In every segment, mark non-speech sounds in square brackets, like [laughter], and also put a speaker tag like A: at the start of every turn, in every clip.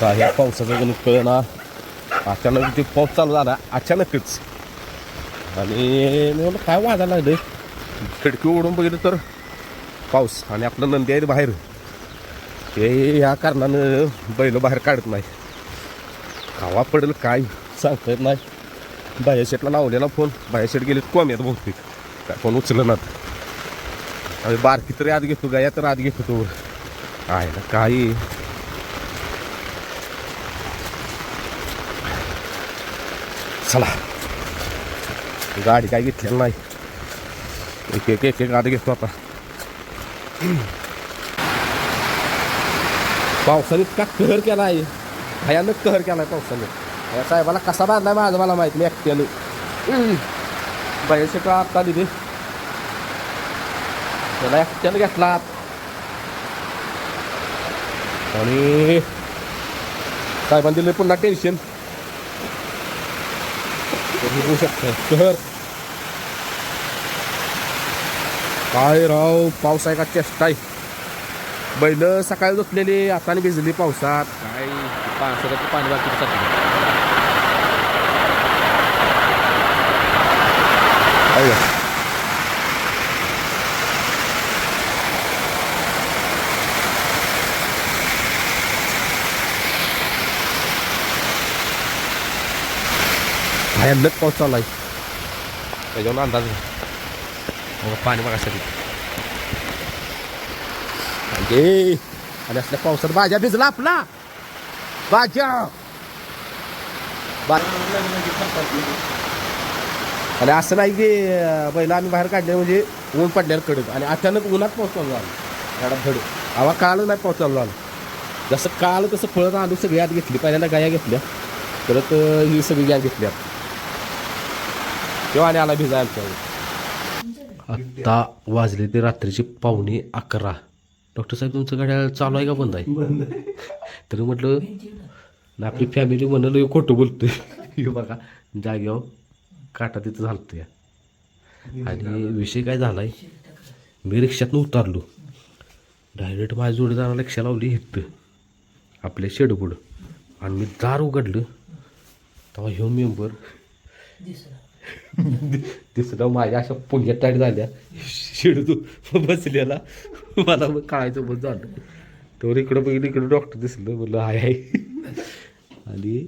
A: का ह्या पावसाचं गणित कळना अचानक ते पाऊस चालू झाला अचानकच आणि मी म्हणलं काय वाजायला लागलं खिडकी उडून बघितलं तर पाऊस आणि आपलं नंदी आहे बाहेर ते या कारणानं बैल बाहेर काढत नाही कावा पडेल काय सांगता येत नाही बायाशेटला लावलेला फोन बायाशेट शेट गेले कोम्यात बहुतेक काय फोन उचलं ना आम्ही बारकी तरी आत घेतो गाया तर आत घेतो तो आहे ना काही चला. गाडी काय घेतली नाही. एक एक एक एक गाडी घेतो आता. पावसाने इतका कहर केला आहे भयानक कहर केला आहे पावसाने साहेबाला कसा बांधला माझं मला माहीत नाही एकट्यानं बाहेरचे का आत्ता दिली? त्याला एकट्यानं घेतला आणि साहेबांनी दिलं पुन्हा टेन्शन बघू शकता कहर काय राव पाऊस आहे का चेष्टा आहे बैल सकाळी झोपलेली हाताने भिजली पावसात काय पावसाचं पाणी बाकी भयानक पाऊस चालू आहे त्याच्यावर अंदाज. बघा पाणी बघासाठी म्हणजे आणि असल्या पावसात भाज्या भिजला आपला भाज्या आणि असं नाही की बैल आम्ही बाहेर काढले म्हणजे ऊन पडल्यावर कडक आणि अचानक उन्हात पाऊस चालू झाला गाडा धड आवा काळ नाही पाऊस चालू झाला जसं काळ तसं फळं आलू सगळी आत घेतली पहिल्यांदा गाया घेतल्या परत ही सगळी गाय घेतल्या तेव्हा आणि आला भिजा आमच्यावर आत्ता वाजले ते रात्रीची पावणे अकरा. डॉक्टर साहेब तुमचं गाड्या चालू आहे का बंद आहे? तरी म्हटलं ना आपली फॅमिली म्हणाल खोटं बोलतोय. हे बघा जाग्यावर काटा तिथं झालतो या आणि विषय काय झालाय मी रिक्षातनं उतारलो. डायरेक्ट माझ्या जोडीदाराला रिक्षा लावली हित. आपल्या शेडपुढं. आणि मी दार उघडलं. तेव्हा ह्यो मेंबर [laughs] तिसरं माझ्या अशा पुण्यात टाईट झाल्या. शिडू बसलेला. मला मग कळायचं बंद झालं. तर इकडं बघितलं इकडं डॉक्टर दिसलं. म्हणलं हाय हाय. आणि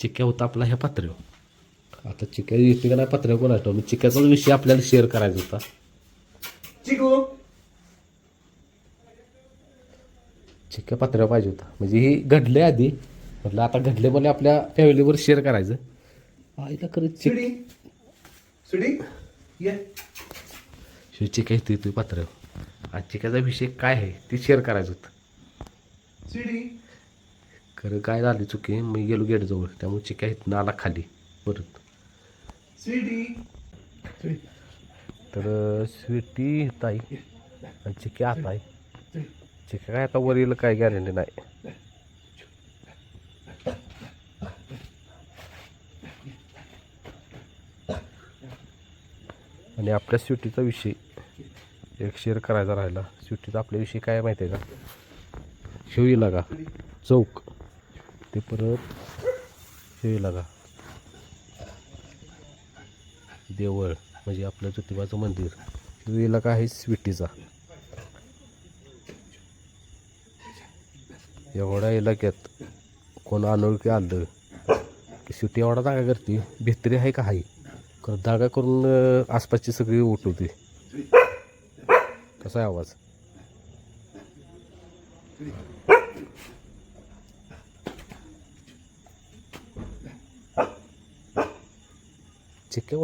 A: चिक्क्या होता आपला ह्या पात्र्यावर आता चिक्क्या येते का नाही पात्र्यावर कोण आठवलं चिक्क्याचा विषय आपल्याला शेअर करायचा होता.
B: चिकू.
A: चिक्क्या पात्र्यावर पाहिजे होता. म्हणजे ही घडले आधी. म्हटलं आता घडले मला आपल्या फॅमिलीवर शेअर करायचं. आईला खरं चिक
B: सुडी. सुडी ये.
A: शिव चिक्या येते येतोय पात्र्यावर आज चिक्याचा विषय काय आहे ते शेअर करायचं होतं.
B: सुडी.
A: खरं काय झाली चुकी मी गेलो गेटजवळ त्यामुळे चिक्या इथनं आला खाली परत.
B: सुडी.
A: तर स्वीटी ताई. आणि चिक्या आता आहे. चिक्या काय आता वर येईल काय गॅरंटी नाही. आणि आपल्या स्वीटीचा विषय. एक शेअर करायचा राहिला. स्वीटीचा आपल्याविषयी काय माहिती आहे का? शिवी लागा चौक. ते परत शिवी लागा देवळ म्हणजे आपलं ज्योतिबाचं मंदिर. तो इलाका आहे स्विटीचा एवढ्या इलाक्यात कोण अनोळखी आलं की सुटी एवढा जागा करते? भित्री आहे का आहे? कारण करून अं, आसपासची सगळी उठवते. कसा आहे आवाज? चिक्के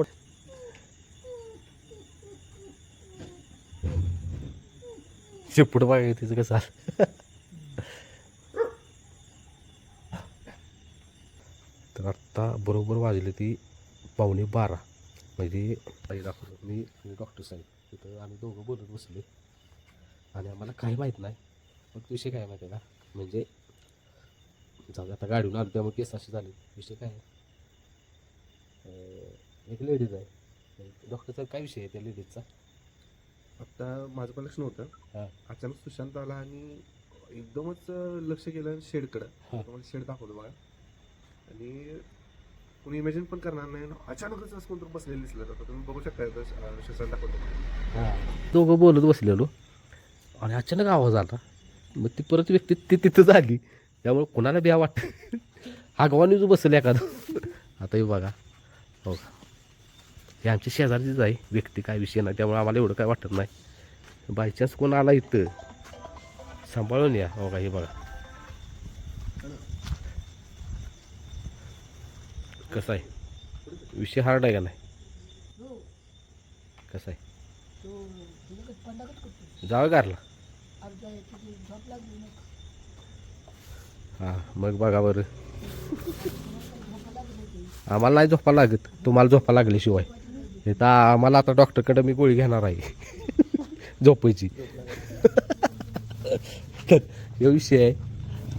A: शेपूट आहे तिचं कसं आलं. तर आत्ता बरोबर वाजले ती पावणे बारा. म्हणजे ताई दाखवतो मी आणि डॉक्टर साहेब तिथं आम्ही दोघं बोलत बसले आणि आम्हाला काही माहीत नाही. फक्त विषय काय माहिती आहे का? म्हणजे जाऊ आता गाडीहून आलो त्यामुळे केस असे झाले. विषय काय आहे? एक लेडीज आहे. डॉक्टर साहेब काय विषय आहे त्या लेडीजचा
B: आता माझं पण लक्ष नव्हतं.
A: हां.
B: अचानक सुशांत आला आणि एकदमच लक्ष केलं शेडकडं. शेड दाखवतो बघा. आणि कोणी इमॅजिन पण करणार नाही आणि अचानकच असं कोणतरी बसलेलं दिसलं तर तुम्ही बघू शकता इथं, अं, दाखवतो.
A: दोघं बोलत बसलेलो. आणि अचानक आवाज आला. मग ती परत व्यक्ती ती तिथं झाली. त्यामुळे कोणाला बी वाटत हागवानी जो बसलं एखादं. आता हे बघा. हो. का हे आमच्या शेजारचीच आहे. व्यक्ती काय विषय नाही. त्यामुळे आम्हाला एवढं काय वाटत नाही. बायचान्स कोण आला इथं? सांभाळून या. हो का हे बघा. कसं आहे? विषय हार्ड आहे का नाही? कसं आहे? जावं गारला. हां मग बघा बरं. आम्हाला नाही झोपा लागत. तुम्हाला झोपा लागल्याशिवाय. हे तर आम्हाला आता डॉक्टरकडे मी गोळी घेणार आहे. झोपायची. तर हे विषय आहे.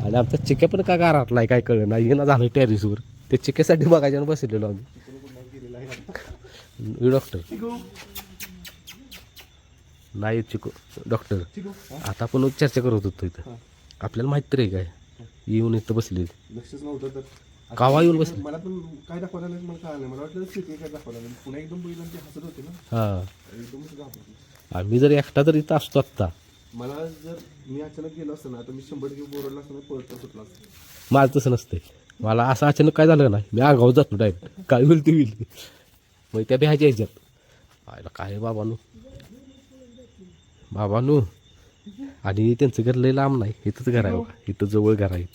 A: आणि आमचा चिक्या पण का गाराटला आहे काय कळलं नाही ना झालं टेरिसवर ते चिक्यासाठी बघायच्या बसलेलो आम्ही. डॉक्टर नाही चिकू डॉक्टर आता आपण चर्चा करत होतो इथं. आपल्याला माहीत तरी आहे काय? येऊन इथं बसले
B: तर.
A: कावा येऊन बसले.
B: मला पण काय दाखवायला मला नाही. मला वाटलं काय दाखवायला पुन्हा एकदम हसत होते ना.
A: हां.
B: एकदमच
A: आम्ही जर एकटा जर इथं असतो आत्ता.
B: मला जर मी अचानक गेलो असतं ना तर मी शंभर टक्के बोरडला असताना पळत सुटला असतं.
A: माझं तसं नसतंय. मला असं अचानक काय झालं नाही? मी आगाव जातो डायरेक्ट काय होईल ते होईल. मग त्या भ्यायच्या ह्याच्यात. आयला काय बाबानू? बाबानू आणि त्यांचं घर लय लांब नाही. इथंच घर आहे बघा. इथं जवळ घर आहे.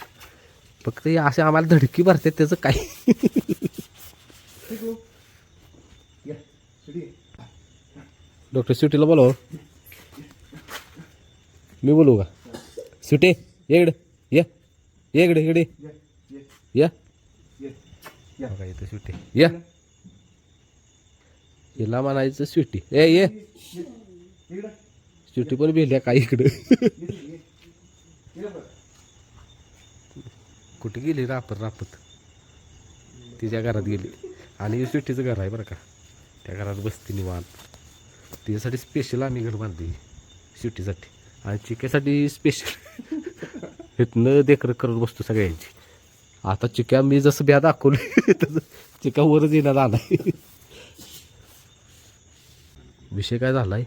A: फक्त असे आम्हाला धडकी भरतात त्याचं काय? डॉक्टर सुटीला बोलाव. मी बोलू का? सुटे इकडे. ये. ये इकडे इकडे
B: या.
A: बघा इथं सुटे या. हिला म्हणायचं स्वीटी. ए ये.
B: इकडं.
A: स्वीटी पण भेटल्या काय इकडं. कुठे गेली रापत रापत? तिच्या घरात गेली. आणि स्वीटीचं घर आहे बरं का. त्या घरात बसते निवांत. तिच्यासाठी स्पेशल आम्ही घर बांधली. स्वीटीसाठी. आणि चिक्यासाठी स्पेशल [laughs] इथनं देखरेख करत बसतो सगळ्यांची. आता चिक्या मी जसं ब्या दाखवली तसं चिक्या वरच येणार आलाय. विषय काय झाला आहे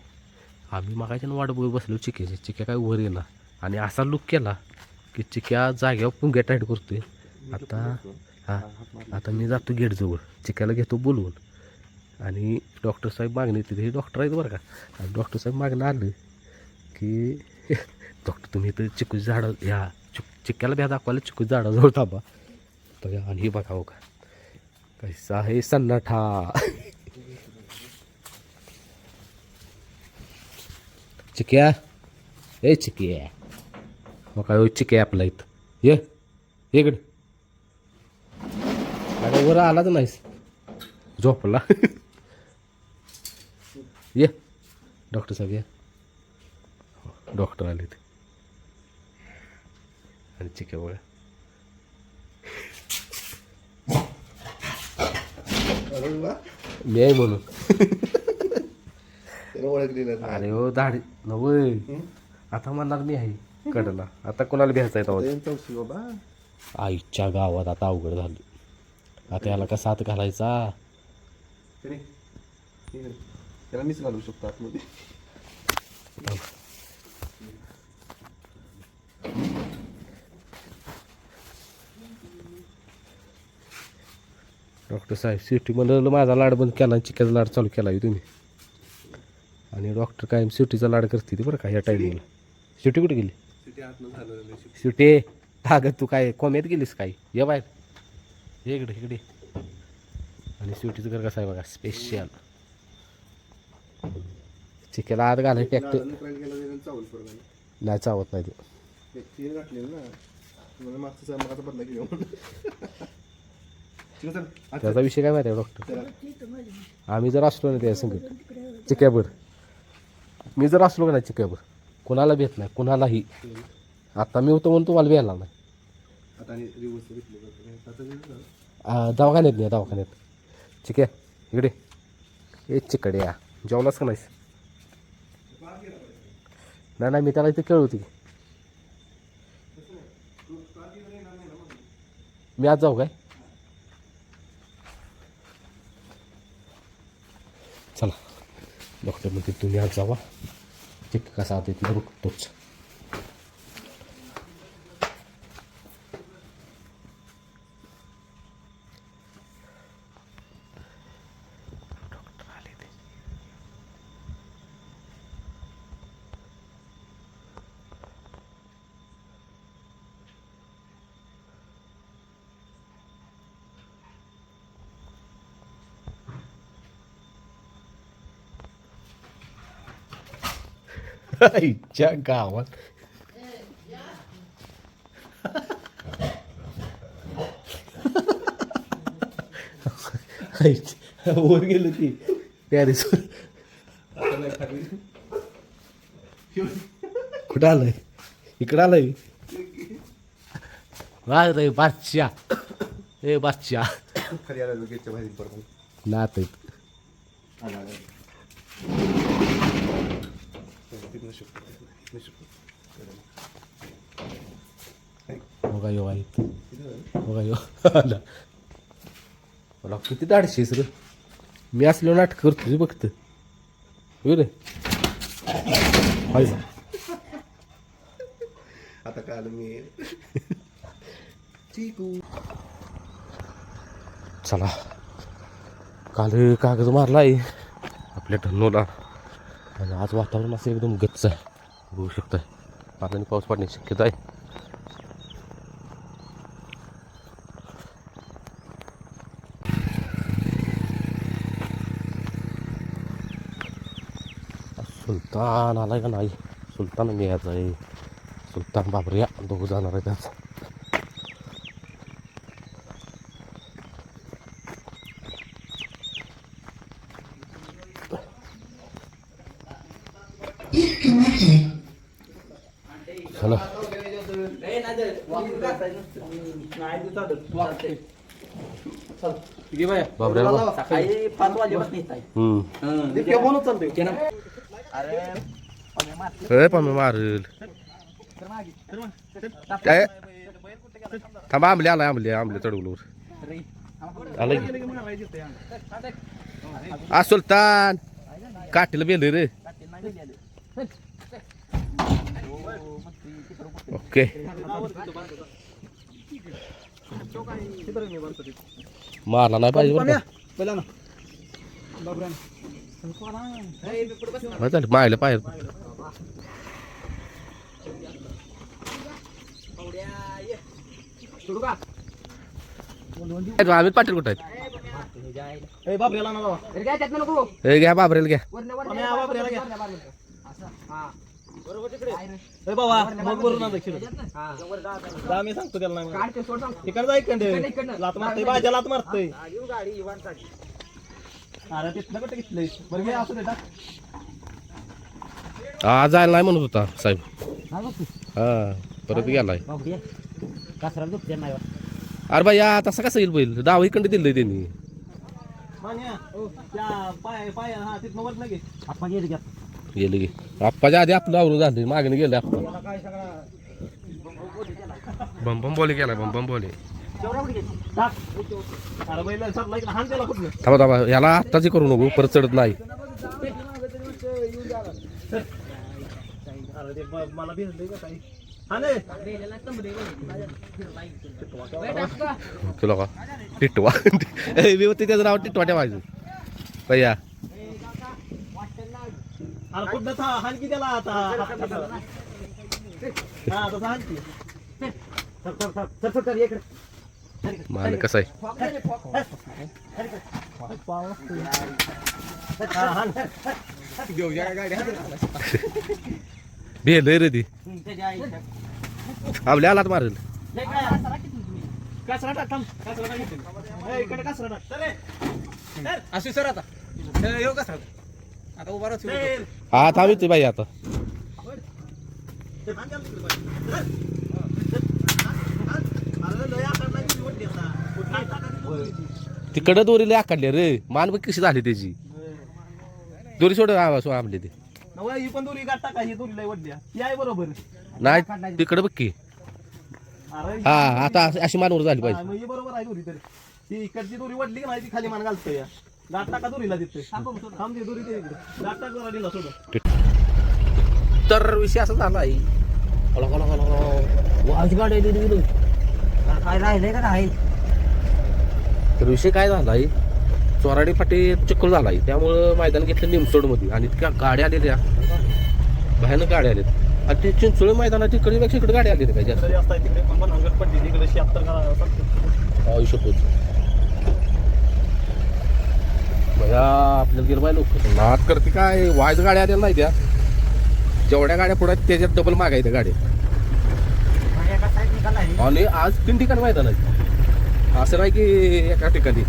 A: आम्ही मागायच्या वाट बघत बसलो चिक्याची चिक्या काय वर येणार. आणि असा लुक केला की चिक्या जाग्यावर पुंग्या टाईट करतोय. आता हां आता मी जातो गेटजवळ चिक्याला घेतो बोलवून. आणि डॉक्टर साहेब मागणी तिथे. हे डॉक्टर आहेत बरं का. आणि डॉक्टर साहेब मागणं आलं की [laughs] डॉक्टर तुम्ही इथं चिकूच झाडं ह्या चिक चिक्याला भ्या दाखवायला चिकूच झाडाजवळ थांबा. तर आणि हे बघा हो कैसा आहे सन्नाठा चिक्या. ए चिक्या. मग काय हो चिक्या आपला इथं. ये. ये इकडं. अरे वर आलाच नाहीस. झोपला. ये. डॉक्टर साहेब या. हो, डॉक्टर आले ते. आणि चिक्या बघा
B: अरे वा
A: मी आहे म्हणून. [laughs]
B: नाही.
A: अरे हो दाढी. नवय. आता म्हणणार मी आहे कडला. आता कोणाला भ्यायचं आहे
B: बाबा.
A: आईच्या गावात आता अवघड झालं. आता याला कसा हात घालायचा.
B: त्याला मीच घालू शकतो आतमध्ये.
A: डॉक्टर साहेब सिटी म्हणलं माझा लाड बंद केला आणि चिक्याचा लाड चालू केला आहे तुम्ही. आणि डॉक्टर कायम सिटीचा लाड करते ती बरं का या टायमिंगला सिटी कुठे गेली. सिटी अगं तू काय कोम्यात गेलीस काय? ये बाहेर. इकडे इकडे. आणि स्वीटीचं घर कसं आहे बघा स्पेशल चिक्याला आत घालाय
B: नाही.
A: नाही चावत नाही ते. त्याचा विषय काय माहिती आहे डॉक्टर आम्ही जर असलो ना त्या संगत चिक्याभर. मी जर असलो का नाही चिक्याभर कुणाला भेट नाही कुणालाही. आता मी होतो म्हणून तुम्हाला भेटला नाही. दवाखान्यात नाही दवाखान्यात. चिक्या इकडे. ए चिकडे या जेवलाच का नाहीस? नाही नाही मी त्याला इथे खेळ होती मी आज जाऊ काय? चला. डॉक्टर म्हणते तुम्ही आज जावा. चेक कसा आता तिला बघतोच आईच्या गावात वर गेलो ती पॅरिस कुठं आलंय इकडं आलंय वा रे बादशाह ए बादशाह
B: खाली आला गेटच्या बाहेर पडतो
A: नात आहेत बघा यो आहेत बघा यो मला किती दाडशीस रे मी असलो नाटक करतो बघत रे ना.
B: आता काय आलं मी
A: चला काल कागद मारलाय आपल्या धनोला आणि आज वातावरण असं एकदम गच्च आहे. बघू आहे आता पाऊस पडण्याची शक्यता आहे. सुलतान आलाय का नाही? सुलतान मी यायचा आहे. सुलतान बाबरिया दोघं जाणार आहे त्याचं चला बाबऱ्याला बघ.
C: सकाळी पाच वाजेपासून येत आहे
A: हम्म ए पण मी मारेल काय थांबा आंबले आलाय आंबले आंबले चढवलं आलं की आ सुलतान काठीला बेल रे ओके मारला नाही पाहिजे बरं का? बरं झालं मायला पाहिजे. आम्ही पाटील कुठं आहेत? ए, घ्या बाबरेल घ्या.
C: आम्ही सांगतो त्याला तिकडे जाय कंडे लात मारतोय भाज्या लात मारतोय. अरे तिथलं कुठे घेतलंय बरं घे असू दे टाक.
A: हा जायला नाही म्हणत होता साहेब. हा परत गेलाय.
C: दुखते नाही
A: अरे बाई आता कसं कसं येईल बैल? डाव इकडे दिलंय त्यांनी.
C: मान्या. त्या पाय पाय हा तिथनं वर नाही आपण गेले घ्या.
A: गेले गे आप्पाच्या आधी आपलं आवरून झालं मागणी गेले आप्पा. बम बम बोले गेला बम बम बोले. थांबा थांबा याला आत्ताच करू नको परत चढत नाही. तुला का? टिटवा. [laughs] त्याचं नाव टिटवा ठेवायचं. भैया
C: अरे कुठं था? की त्याला आता? हा तसं हाण की. Sir sir sir sir sir sir इकडे.
A: मान कसं आहे? भेल रे ती. आपल्या आलात मारेल.
C: कचरा टाक थांब. कचरा टाक इकडे. कचरा टाक.
D: असू सर आता. हे येऊ का सर आता उभा राहतो
C: चल.
A: हा थांब येते बाई आता.
C: तिकडे
A: दोरीला आकडले रे. मान बघ कशी झाली त्याची. दोरी सोड आंबले ते.
C: ही पण दोरी गाठ टाका ही दोरी लय वडल्या ती आहे बरोबर.
A: नाही तिकडं बघ की. हा आता अशी- मानवर झाली पाहिजे.
C: मग बरोबर आहे दोरी तरी. ती इकडची दोरी वडली की नाही ती खाली मान घालतोय. या गाठ टाका दोरीला तिथे थांब ती दोरी ते इकडे. गाठ टाक जरा दिला सोडून
A: तर विषय असा झाला आहे.
C: काय राहिले का नाही
A: तर विषय काय झाला आहे? चोराडी फाटी चिखल झाला आहे. त्यामुळं मैदान घेतलं निमसोडमध्ये. आणि त्या गाड्या आलेल्या भयानक गाड्या आल्या आणि ते चिंचोळी मैदानाची इकडे पेक्षा इकडे गाड्या आलेल्या काय जास्त
C: तरी असताय तिकडे पण पण हंगट पडली तिकडे शहात्तर का
A: आयुष्यपूर भया आपल्याला गिरवाय लोक नाद करते काय? वायच गाड्या आल्या नाही त्या. जेवढ्या गाड्या पुढे आहेत त्याच्यात डबल मागायच्या गाड्या. आणि आज तीन ठिकाणी माहीत आलं असं नाही की एका ठिकाणी.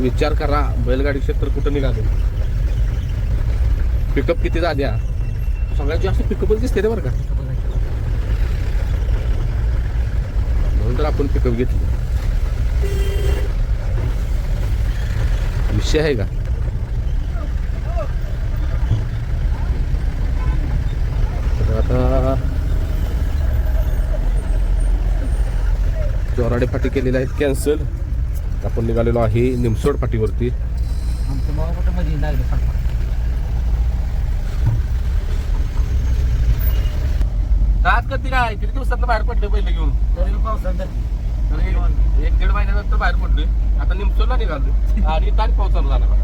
A: विचार करा बैलगाडी क्षेत्र कुठं निघाले? पिकअप किती झाल्या? सगळ्यात जास्त पिकअपच दिसते ते बरं का? म्हणून तर आपण पिकअप घेतली. विषय आहे का? तर आता जोराडे फाटी केलेल्या आहेत कॅन्सल आपण निघालेलो आहे निमसोड फाटीवरती. कधी काय किती दिवसात बाहेर पडले पहिले घेऊन?
C: पावसात
A: तरी एक दीड महिन्यानंतर बाहेर पडले आता निमसोडला निघालो आणि तारीख पाऊस चालू झाला बघा.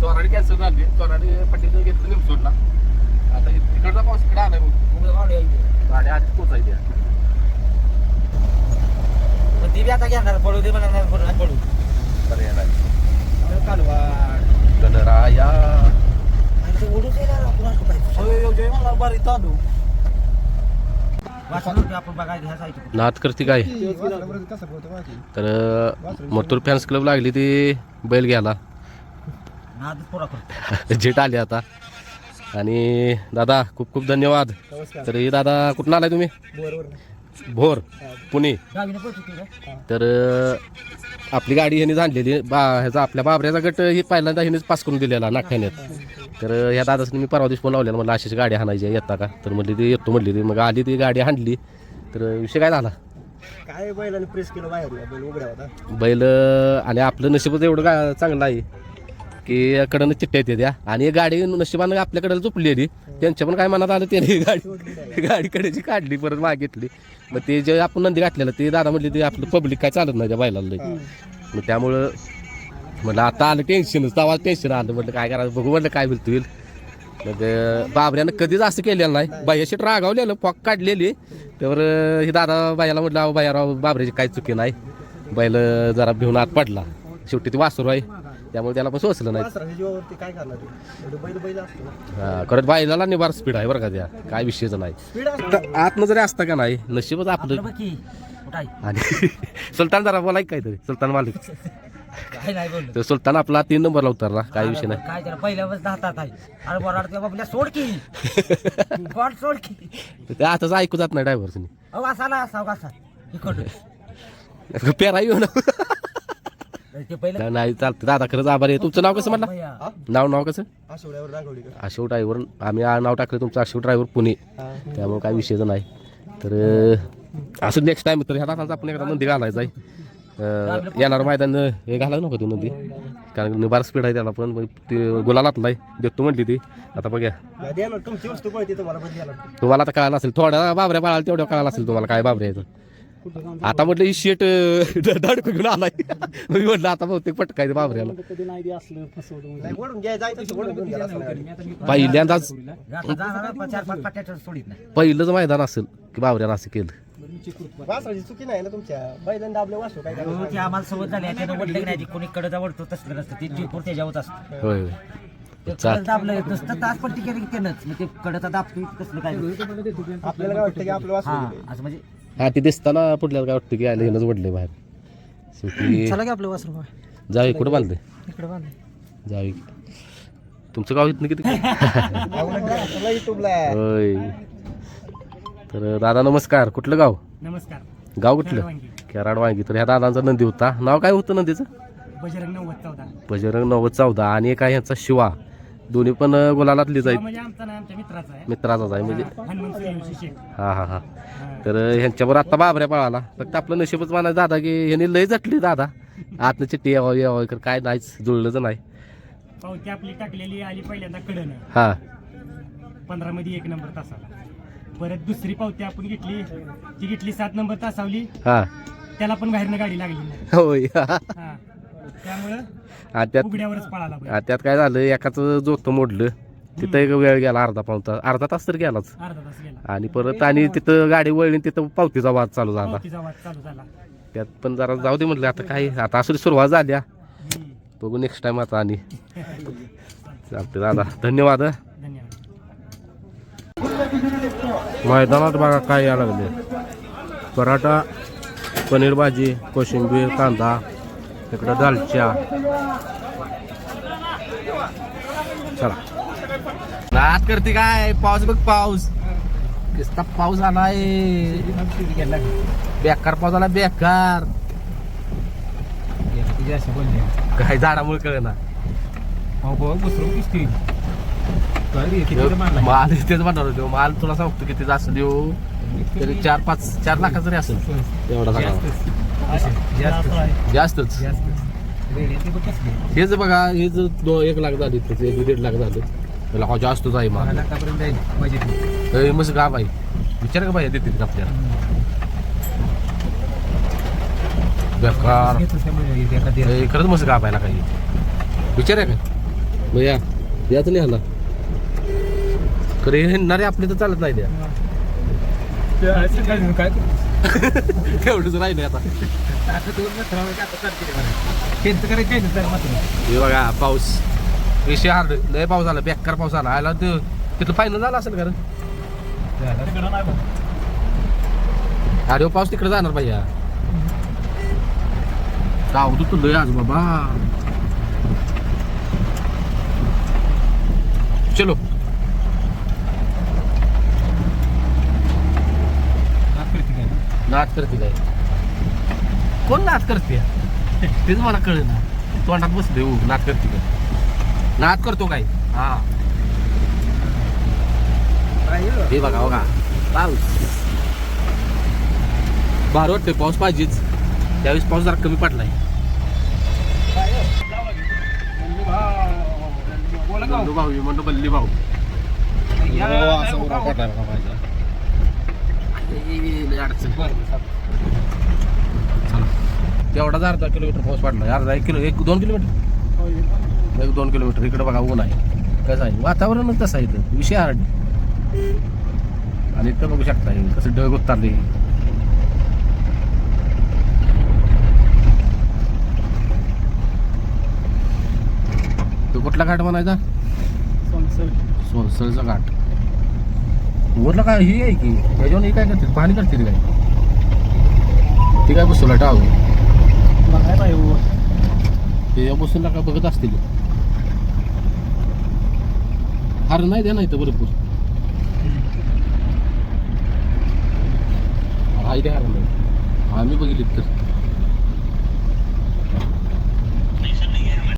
A: चोराडी कॅन्सल झाली. चोराडी फाटीचं घेतलं निमसोडला आता तिकडचा पाऊस इकडे आलाय बघ. गाड्या आधीच पोचायच्या
C: ती बी आता घेणार पडू दे म्हणणार पडू पडू
A: पर्याय नाही
C: कालवा.
A: गणराया.
C: आपण
A: नाद करते काय? तर मथुर फॅन्स क्लब लागली ती बैल घ्यायला.
C: नादच पोरा करतो [laughs]
A: जेट आले आता. आणि दादा खूप खूप धन्यवाद. तर हे दादा कुठून आलाय तुम्ही? भोर पुणे. तर आपली गाडी ह्याने आणलेली. बा ह्याचा आपल्या बाबऱ्याचा गट ही पहिल्यांदा ह्यानेच पास करून दिलेला नागठाण्यात तर ह्या दादासनी मी परवा दिवशी फोन लावलेला. म्हणलं अशीच गाडी हाणायची येता का? तर म्हणली ती येतो म्हणली ती. मग आली ती गाडी हाणली तर विषय काय झाला?
C: काय बैलाने प्रेस केलं बाहेर बैल उघड्या होता.
A: बैल आणि आपलं नशीबच एवढं चांगलं आहे. की कडनं चिठ्ठ्या येते त्या. आणि गाडी नशिबानं आपल्याकडे झोपलेली त्यांच्या पण काय मनात आलं त्याने गाडी गाडीकडेची काढली परत मागितली मग ते जे आपण नंदी घातलेलं ते दादा म्हटले ते आपलं पब्लिक काय चालत नाही त्या बैलाला मग त्यामुळं म्हटलं आता आलं टेन्शनच तेव्हा टेन्शन आलं. म्हटलं काय करायचं बघू म्हटलं काय होईल मग बाबऱ्यानं कधीच असं केलेलं नाही. बाह्याशीट रागावलेलं पॉक काढलेली. त्यावर हे दादा बायाला म्हटलं अहो बायाराव बाबऱ्याची काय चुकी नाही. बैल जरा भिवून आत पडला. शेवटी ते वासरू आहे. त्यामुळे त्याला पण सोचलं नाही.
C: जीवावरती काय करणार ते? बैल बैल असतो
A: हा, करत बायला निवार स्पीड आहे बरं का त्या. काय विषयच नाही.
C: स्पीड
A: तर आतनं जरी असतं का नाही नशीबच आपलं. आणि [laughs] सुलतान जरा बोलाय काहीतरी सुलतान मालिक.
C: काय नाही बोललो.
A: तर सुलतान आपला तीन नंबरला उतरला काय विषय नाही.
C: काय त्याला आहे. अरे बाबल्या सोड की. [laughs] गॉड सोड की.
A: तर ते आताच ऐकू जात नाही ड्रायव्हरनी
C: अहो असा ना असा
A: पेरा येऊ ना
C: ते पहिलं
A: नाही चालतं. दादा खरंच आभार आहे. तुमचं नाव कसं म्हटलं. नाव नाव कसं?
C: आठवड्यावर दाखवली का?
A: आशिव ड्रायव्हर आम्ही आ- नाव टाकलं तुमचं आशिव ड्रायव्हर पुणे. त्यामुळे काय विषयच नाही. तर अं, असं नेक्स्ट टाइम तर ह्या दादांचा आपण एकदा नंदी घालायचा आहे. येणार मैदान हे घालायला नको ती नंदी कारण निबार स्पीड आहे त्याला पण. मग ते गुलालात नाही. देतो म्हटली ती. आता बघा
C: द्या ना तुमची वस्तू कळते तुम्हाला पण द्या ना.
A: तुम्हाला आता कळालं असेल. थोड्या बाबऱ्या बाळाला तेवढ्या कळालं असेल तुम्हाला काय बाबऱ्या आता म्हटलं ही शेट धडक [laughs] घेऊन आलाय. [laughs] मी म्हटलं आता बहुतेक पटकायचं बाबऱ्याला. पहिल्यांदाच पहिलंच मैदान असेल की बाबऱ्यानं असं केलं.
E: वासराची चुकी नाही ना तुमच्या? बैलांना आपले वासरू काय
C: हो, ते आम्हाला झाली आहे, त्यानं की नाही कोणी कडे जवळतो तसलं नसतं. ते चिपूर त्याच्यावर असतं.
A: होय होय.
C: ते
A: चाल.
C: कडं दाबलं नुसतं तास पण टिकेल की त्यानंच. मग ते कडचा दाबतो कसलं काय?
E: आपल्याला काय वाटतं की आपलं.
C: असं म्हणजे
A: हा ते दिसताना पुढल्याला काय वाटतं की आलं हेनच वडले बाहेर. शेवटी
E: चला की आपलं वासरू
A: जाऊ कुठं बांधले
E: इकडे बांध
A: जाऊ तुमचं गाव इथनं किती [laughs] होय. तर दादा नमस्कार. कुठलं गाव?
C: नमस्कार.
A: गाव कुठलं? केराड वांगी तर ह्या दादांचा नंदी होता. नाव काय होतं नंदीचं?
C: बजरंग नव्वद चौदा.
A: बजरंग नव्वद चौदा. आणि एक आहे ह्यांचा शिवा. दोन्ही पण अं, गुलालातलीच आहेत.
C: म्हणजे आमचा नाही आमच्या मित्राचा आहे.
A: मित्राचाच आहे. म्हणजे
C: हनुमान सूर्यवंशी शेख
A: हा हा हा. तर ह्यांच्यावर आता बाबऱ्या पळाला फक्त आपलं नशीबच म्हणायचं दादा की ह्यांनी लय जटली दादा. आतनं चिठ्ठी यावं यावं कर काय नाहीच जुळलंच नाही.
F: पावती आपली टाकलेली आली पहिल्यांदा कडनं.
A: हा.
F: पंधरा मध्ये एक नंबर तासाला. परत दुसरी पावती आपण घेतली ती घेतली सात नंबर तासावली.
A: हा.
F: त्याला पण बाहेरनं गाडी लागली नाही.
A: होय.
F: हा. त्यामुळं
A: आणि त्यात
F: उघड्यावरच पळाला बैल.
A: आणि त्यात काय झालं एकाच जोत मोडलं. तिथं एक वेळ गेला अर्धा पाऊन तास. अर्धा तास तर गेलाच.
F: अर्धा तास गेला.
A: आणि परत आणि तिथं गाडी वळली आणि तिथं पावतीचा वाद चालू झाला.
F: पावतीचा वाद चालू झाला.
A: त्यात पण जरा जाऊ दे म्हटलं आता काय आता असं सुरुवात झाल्या
F: हम्म.
A: बघू नेक्स्ट टाइम आता आणि. चालते दादा धन्यवाद हं.
F: धन्यवाद.
A: मैदानात बघा काय या लागले पराठा पनीर भाजी कोशिंबीर कांदा इकडं दालच्या. नात करते काय? पाऊस बघ पाऊस. किस्ता पाऊस आलाय बेकार पाऊस आला बेकार. काय झाडामुळे कळे ना माल तेच म्हणणार होतो. माल तुला सांगतो किती जास्त देऊ. तरी चार पाच चार लाखाचा तरी असेल एवढा सांगा जास्तच. हेच बघा हे जर एक लाख झाले एक दीड लाख झाले. त्याला हा जास्तच आहे माल हे मस्त गाव आहे विचार का बाई देतील का आपल्याला. बेकार. हे खरंच मस्त आहे ना काही. विचार आहे का भैया याच नाही आला खरे हिंडणारे आपले तर चालत नाही द्या. एवढंच राहिले आता. हे बघा पाऊस. विषय हार्ड लय पाऊस आला बेकार पाऊस आला आला ते तिथं फायनल झाला असेल कारण अरे हो, पाऊस तिकडे जाणार भैया. जाऊ तू तुला आज बाबा. चलो. नाच करते काय? कोण नाच करते? तेच मला कळ ना तोंडात बसले नाच करते काय? नाच करतो काय? हा. हे बघा बघा. पाऊस भारी वाटते पाऊस पाहिजेच. त्यावेळेस पाऊस जरा कमी पडलाय. बल्लू भाऊ मी म्हणतो बल्ली भाऊ लय अडचण. चला. तेवढाच अर्धा किलोमीटर पाऊस पडला अर्धा एक किलो एक दोन किलोमीटर. एक दोन किलोमीटर इकडे बघा ऊन आहे कसं आहे? वातावरणच तसं आहे इथं. विषय हार्ड आणि इथं बघू शकता कसं ढग उतरले. तो कुठला घाट म्हणायचा? सोनसळचा घाट. वरला काय ही आहे की? त्याच्यावर हे काय करते पाणी करते काय? ती काय बसवला टाव ते बसून काय बघत असतील. हार नाही द्या नाही तर भरपूर. हाय द्या हार नाही. आम्ही बघितली तर.